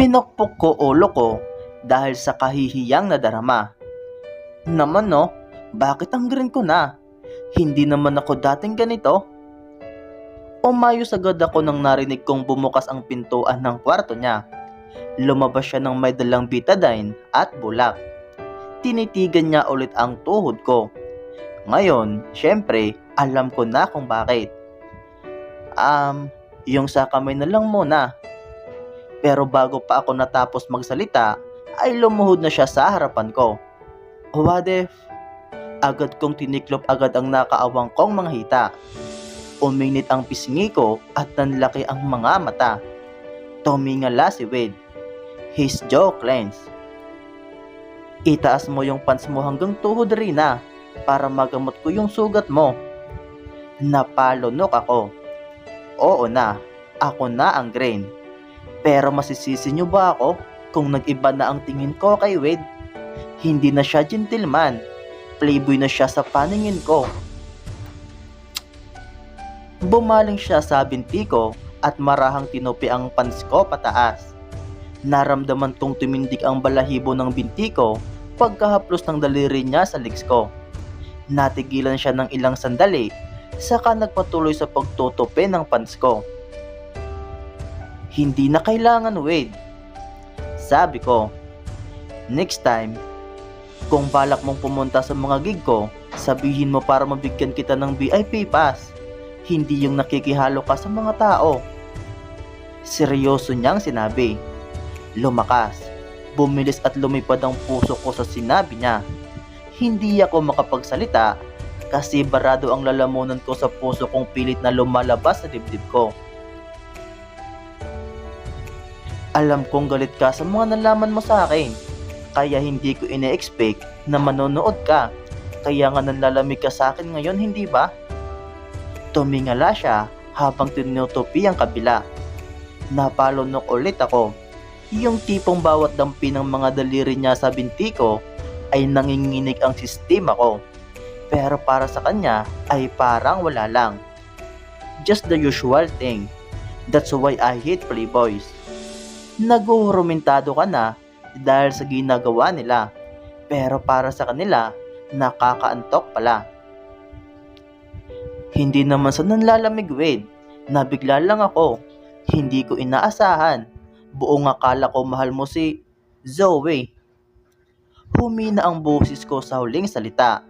Pinakpok ko ulo ko dahil sa kahihiyang na darama. Naman no, bakit ang green ko na? Hindi naman ako dating ganito. Umayos agad ako nang narinig kong bumukas ang pintuan ng kwarto niya. Lumabas siya ng may dalang betadine at bulak. Tinitigan niya ulit ang tuhod ko. Ngayon, syempre, alam ko na kung bakit. Um, yung sa kamay na lang muna. Pero bago pa ako natapos magsalita, ay lumuhod na siya sa harapan ko. What? Agad kong tiniklop agad ang nakaawang kong mga hita. Uminit ang pisngi ko at nanlaki ang mga mata. Tumingala si Wade. His jaw clenched. Itaas mo yung pants mo hanggang tuhod Rina para magamot ko yung sugat mo. Napalunok ako. Oo na, ako na ang grain. Pero masisisi niyo ba ako kung nag-iba na ang tingin ko kay Wade? Hindi na siya gentleman. Playboy na siya sa paningin ko. Bumaling siya sa binti ko at marahang tinupi ang pants ko pataas. Naramdaman kong tumindig ang balahibo ng binti ko pagkahaplos ng daliri niya sa legs ko. Natigilan siya ng ilang sandali, saka nagpatuloy sa pagtutupi ng pants ko. Hindi na kailangan, Wade. Sabi ko, next time, kung balak mong pumunta sa mga gig ko, sabihin mo para mabigyan kita ng VIP pass. Hindi yung nakikihalo ka sa mga tao. Seryoso niyang sinabi. Lumakas. Bumilis at lumipad ang puso ko sa sinabi niya. Hindi ako makapagsalita kasi barado ang lalamunan ko sa puso kong pilit na lumalabas sa dibdib ko. Alam kong galit ka sa mga nalaman mo sa akin, kaya hindi ko ine-expect na manonood ka. Kaya nga nanlalamig ka sa akin ngayon, hindi ba? Tumingala siya habang tinutupi ang kabila. Napalunok ulit ako. Yung tipong bawat dampi ng mga daliri niya sa binti ko ay nanginginig ang sistema ko. Pero para sa kanya ay parang wala lang. Just the usual thing. That's why I hate playboys. Naguhurumintado ka na dahil sa ginagawa nila. Pero para sa kanila, nakakaantok pala. Hindi naman sa nanlalamig, Wade. Nabigla lang ako. Hindi ko inaasahan. Buong akala ko mahal mo si Zoe. Humina ang boses ko sa huling salita.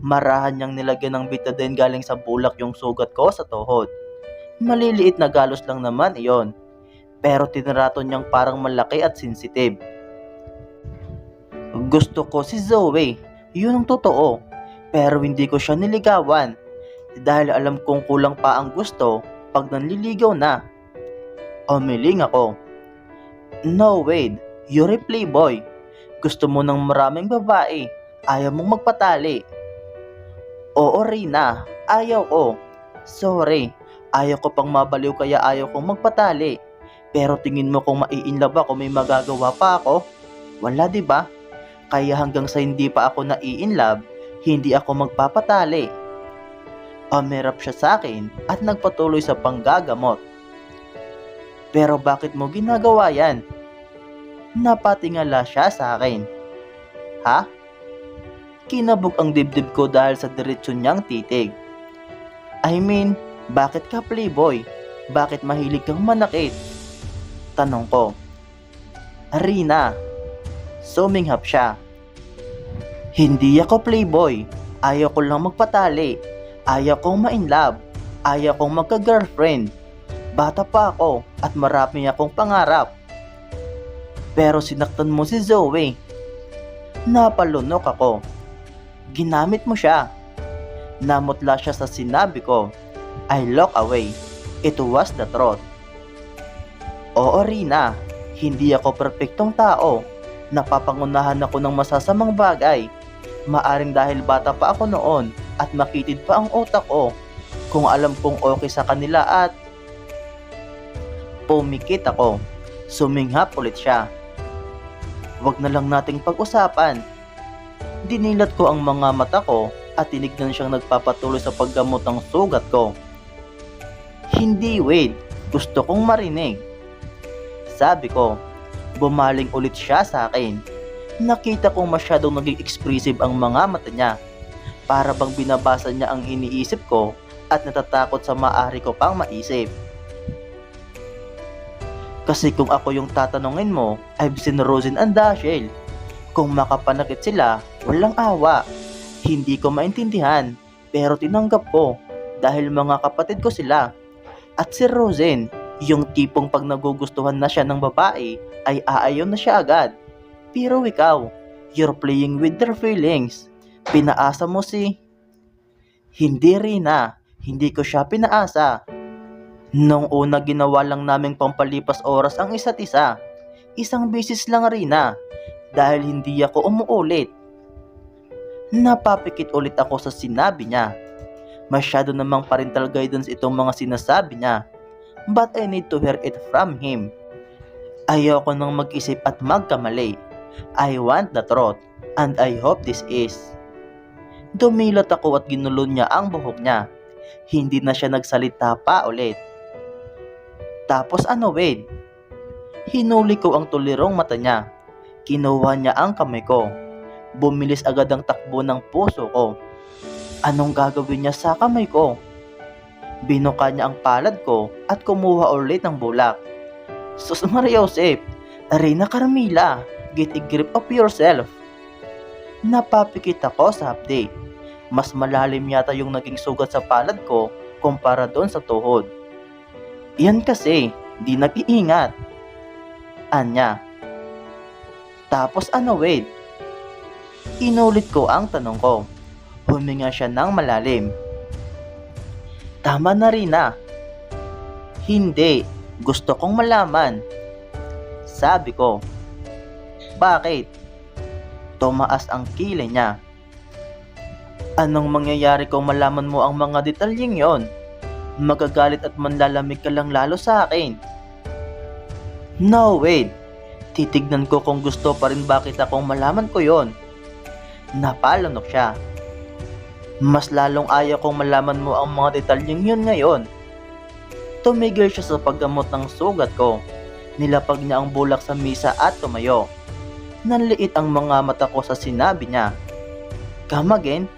Marahan niyang nilagyan ng betadine galing sa bulak yung sugat ko sa tuhod. Maliliit na galos lang naman iyon. Pero tinrato niyang parang malaki at sensitive. Gusto ko si Zoe. Yun ang totoo. Pero hindi ko siya niligawan. Dahil alam kong kulang pa ang gusto pag nanliligaw na. Umiling ako. No, Wade. You're a playboy. Gusto mo ng maraming babae. Ayaw mong magpatali. Oo, Rina. Ayaw ko. Sorry. Ayaw ko pang mabaliw kaya ayaw kong magpatali. Pero tingin mo kung maiinlove ako may magagawa pa ako? Wala 'di ba? Kaya hanggang sa hindi pa ako nai-inlove, hindi ako magpapatali. Umirap siya sa akin at nagpatuloy sa panggagamot. Pero bakit mo ginagawa yan? Napatingala siya sa akin. Ha? Kinabog ang dibdib ko dahil sa diretsyon niyang titig. I mean, bakit ka playboy? Bakit mahilig kang manakit? Tanong ko. Rina. Suminghap siya. Hindi ako playboy. Ayaw ko lang magpatali. Ayaw kong ma-inlove. Ayaw kong magka-girlfriend. Bata pa ako at marami akong pangarap. Pero sinaktan mo si Zoe. Napalunok ako. Ginamit mo siya. Namutla siya sa sinabi ko. I look away. It was the truth. Oo, Rina. Hindi ako perpektong tao. Napapangunahan ako ng masasamang bagay. Maaring dahil bata pa ako noon at makitid pa ang utak ko. Kung alam kong okay sa kanila at pumikit ako. Suminghap ulit siya. Huwag na lang nating pag-usapan. Dinilat ko ang mga mata ko at tinignan siyang nagpapatuloy sa paggamot ng sugat ko. Hindi, Wade. Gusto kong marinig. Sabi ko, Bumaling ulit siya sa akin. Nakita kong masyadong naging expressive ang mga mata niya. Para bang binabasa niya ang iniisip ko at natatakot sa maari ko pang maisip. Kasi kung ako yung tatanungin mo, I've seen Rosin and Dashiell. Kung makapanakit sila, walang awa. Hindi ko maintindihan, pero tinanggap ko dahil mga kapatid ko sila. At si Rosin, yung tipong pag nagugustuhan na siya ng babae, ay aayaw na siya agad. Pero ikaw, you're playing with their feelings. Pinaasa mo si... Hindi Rina, hindi ko siya pinaasa. Nung una ginawa lang naming pampalipas oras ang isa't isa. Isang beses lang Rina, dahil hindi ako umuulit. Napapikit ulit ako sa sinabi niya. Masyado namang parental guidance itong mga sinasabi niya. But I need to hear it from him. Ayoko nang mag-isip at magkamali. I want the truth, and I hope this is. Dumilat ako at ginulon niya ang buhok niya. Hindi na siya nagsalita pa ulit. Tapos ano Wade? Hinuli ko ang tulirong mata niya. Kinuha niya ang kamay ko. Bumilis agad ang takbo ng puso ko. Anong gagawin niya sa kamay ko? Binuka niya ang palad ko at kumuha ulit ng bulak. Sus Maria Josep, Reyna Carmila, get a grip of yourself. Napapikit ako sa update. Mas malalim yata yung naging sugat sa palad ko kumpara doon sa tuhod. Yan kasi, di nag-iingat. Anya. Tapos ano Wade? Inulit ko ang tanong ko. Huminga siya ng malalim. Tama na rin ah. Hindi, gusto kong malaman. Sabi ko. Bakit? Tumaas ang kilay niya. Anong mangyayari kung malaman mo ang mga detalyeng yon? Magagalit at manlalamig ka lang lalo sa akin. No, wait. Titignan ko kung gusto pa rin bakit akong malaman ko yon. Napalunok siya. Mas lalong ayaw kong malaman mo ang mga detalyeng yun ngayon. Tumigil siya sa paggamot ng sugat ko. Nilapag niya ang bulak sa misa at tumayo. Nanliit ang mga mata ko sa sinabi niya. Come again?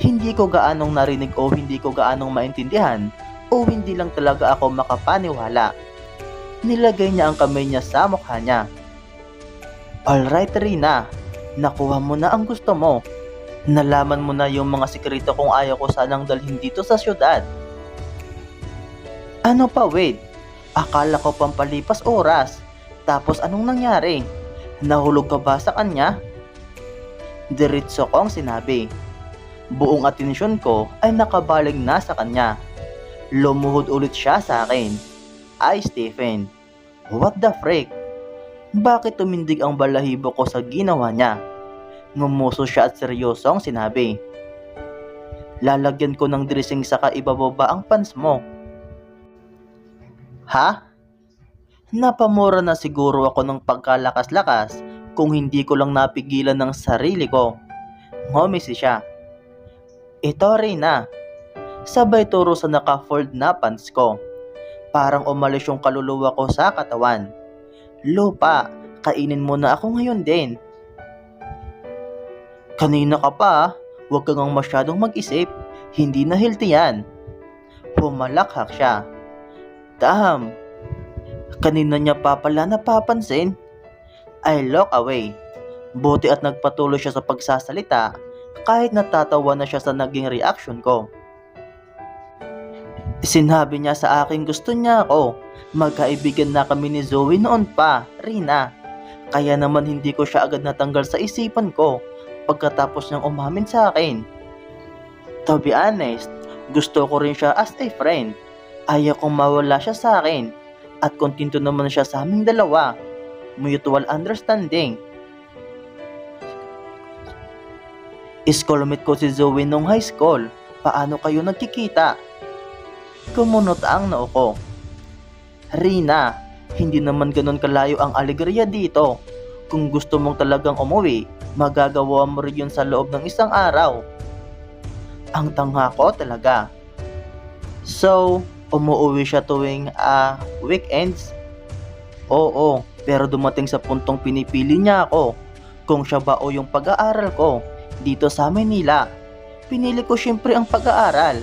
Hindi ko gaanong narinig o hindi ko gaanong maintindihan o hindi lang talaga ako makapaniwala. Nilagay niya ang kamay niya sa mukha niya. Alright Rina, nakuha mo na ang gusto mo. Nalaman mo na yung mga sikreto kung ayaw ko sanang dalhin dito sa syudad. Ano pa Wade? Akala ko pampalipas oras. Tapos anong nangyari? Nahulog ka ba sa kanya? Diretso kong sinabi. Buong atensyon ko ay nakabaling na sa kanya. Lumuhod ulit siya sa akin. Ay Stephen, what the freak? Bakit tumindig ang balahibo ko sa ginawa niya? Ngumuso siya at seryosong sinabi. Lalagyan ko ng dressing saka ibababa ang pants mo. Ha? Napamura na siguro ako ng pagkalakas-lakas kung hindi ko lang napigilan ng sarili ko. Ngumisi siya. Ito na. Sabay turo sa naka-fold na pants ko. Parang umalis yung kaluluwa ko sa katawan. Lupa, kainin mo na ako ngayon din. Kanina ka pa, huwag kang masyadong mag-isip. Hindi na healthy yan. Humalakhak siya. Damn, kanina niya pa pala napapansin. I look away. Buti at nagpatuloy siya sa pagsasalita kahit natatawa na siya sa naging reaction ko. Sinabi niya sa akin gusto niya ako. Magkaibigan na kami ni Zoe noon pa, Rina. Kaya naman hindi ko siya agad natanggal sa isipan ko pagkatapos niyang umamin sa akin. To be honest, gusto ko rin siya as a friend. Ayaw kong mawala siya sa akin at kontento naman siya sa aming dalawa. Mutual understanding. Schoolmate ko si Zoe nung high school. Paano kayo nagkikita? Kumunot ang noo ko. Rina, hindi naman ganun kalayo ang alegria dito. Kung gusto mong talagang umuwi, magagawa mo rin yun sa loob ng isang araw. Ang tangha ko talaga. So, umuwi siya tuwing ah, weekends? Oo, Pero dumating sa puntong pinipili niya ako kung siya ba o yung pag-aaral ko dito sa Manila. Pinili ko syempre ang pag-aaral.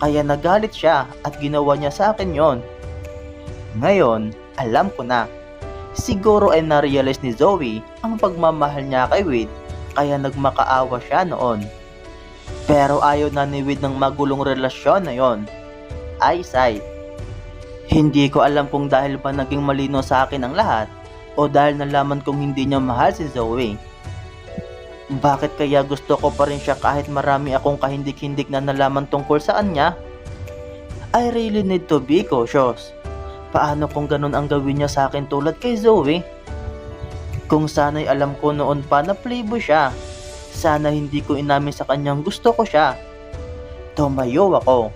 Kaya nagalit siya at ginawa niya sa akin yon. Ngayon, alam ko na. Siguro ay na-realize ni Zoe ang pagmamahal niya kay Wade kaya nagmakaawa siya noon. Pero ayaw na ni Wade ng magulong relasyon na yon. Eyesight. Hindi ko alam kung dahil ba naging malino sa akin ang lahat o dahil nalaman kong hindi niya mahal si Zoe. Bakit kaya gusto ko pa rin siya kahit marami akong kahindik-hindik na nalaman tungkol sa kanya? I really need to be cautious. Paano kung ganun ang gawin niya sa akin tulad kay Zoe? Kung sana'y alam ko noon pa na playboy siya, sana hindi ko inamin sa kanyang gusto ko siya. Tumayo ako.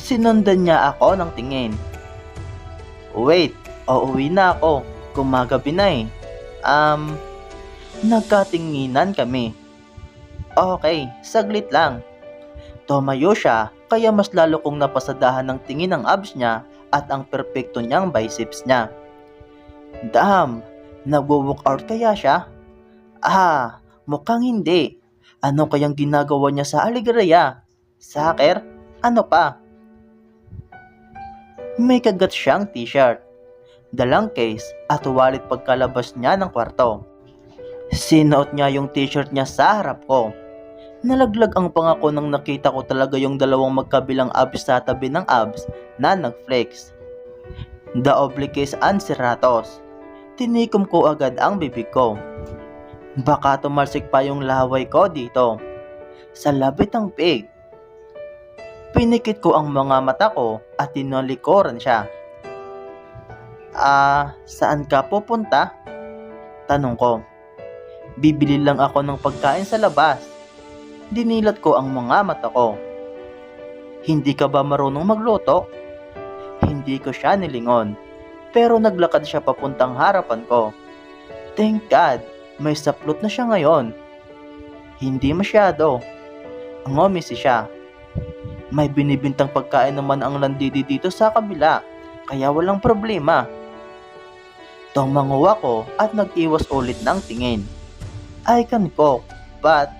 Sinundan niya ako ng tingin. Wait, uuwi na ako. Gumagabi na eh. Um, nagkatinginan kami. Okay, saglit lang. Tumayo siya, kaya mas lalo kong napasadahan ng tingin ng abs niya at ang perpekto niyang biceps niya. Damn, nagwo-walk out kaya siya? Ah, mukhang hindi. Ano kayang ginagawa niya sa Aligreya? Saker? Ano pa? May kagat siyang t-shirt, dalang case at wallet pagkalabas niya ng kwarto. Sinuot niya yung t-shirt niya sa harap ko. Nalaglag ang pangako nang nakita ko talaga yung dalawang magkabilang abs sa tabi ng abs na nag-flex. The obliques anseratos. Tinikom ko agad ang bibig ko. Baka tumalsik pa yung laway ko dito. Sa labit ng pig. Pinikit ko ang mga mata ko at tinalikuran siya. Ah, saan ka pupunta? Tanong ko. Bibili lang ako ng pagkain sa labas. Dinilat ko ang mga mata ko. Hindi ka ba marunong magluto? Hindi ko siya nilingon. Pero naglakad siya papuntang harapan ko. Thank God, may saplot na siya ngayon. Hindi masyado. Ngumisi siya. May binibintang pagkain naman ang landidi dito sa kabila, kaya walang problema. Tumanguwa ko at nag-iwas ulit ng tingin. I can cook, but